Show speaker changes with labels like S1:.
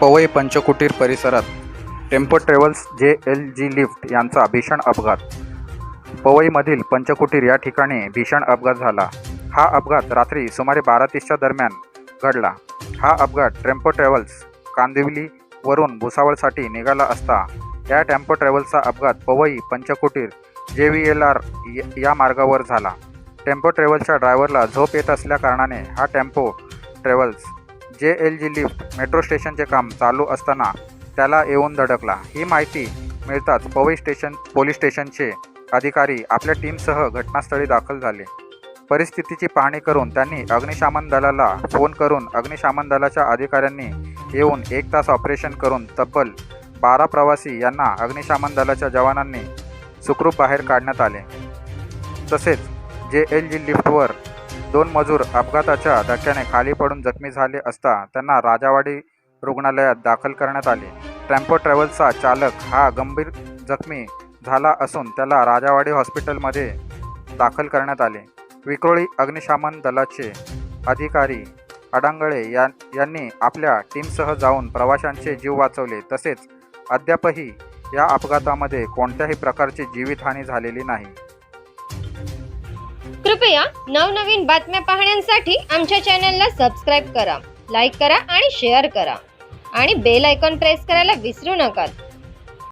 S1: पवई पंचकुटीर परिसरात tempo travels J L G lift यांचा भीषण अपघात. पवईमधील पंचकुटीर या ठिकाणी भीषण अपघात झाला. हा अपघात रात्री सुमारे बारा तीसच्या दरम्यान घडला. हा अपघात टेम्पो ट्रॅव्हल्स कांदिवलीवरून भुसावळसाठी निघाला असता या टेम्पो ट्रॅव्हल्सचा अपघात पवई पंचकुटीर जे व्ही एल आर या मार्गावर झाला. टेम्पो ट्रॅव्हल्सच्या ड्रायव्हरला झोप येत असल्याकारणाने हा tempo travels J L G lift metro स्टेशनचे काम चालू असताना त्याला येऊन धडकला. ही माहिती मिळताच पवई स्टेशन पोलीस स्टेशनचे अधिकारी आपल्या टीमसह घटनास्थळी दाखल झाले. परिस्थितीची पाहणी करून त्यांनी अग्निशामन दलाला फोन करून अग्निशामन दलाच्या अधिकाऱ्यांनी येऊन एक तास ऑपरेशन करून तब्बल बारा प्रवासी यांना अग्निशामन दलाच्या जवानांनी सुखरूप बाहेर काढण्यात आले. तसेच जे एल जी लिफ्टवर दोन मजूर अपघाताच्या धक्क्याने खाली पडून जखमी झाले असता त्यांना राजावाडी रुग्णालयात दाखल करण्यात आले. टेम्पो ट्रॅव्हल्सचा चालक हा गंभीर जखमी झाला असून त्याला राजावाडी हॉस्पिटलमध्ये दाखल करण्यात आले. विक्रोळी अग्निशामन दलाचे अधिकारी अडांगळे या यांनी आपल्या टीमसह जाऊन प्रवाशांचे जीव वाचवले. तसेच अद्यापही या अपघातामध्ये कोणत्याही प्रकारची जीवितहानी झालेली नाही.
S2: कृपया नवनवीन बातम्या पाहण्यासाठी आमच्या चॅनलला सबस्क्राईब करा लाईक करा आणि शेअर करा. आणि बेल आयकॉन प्रेस करायला विसरू नका.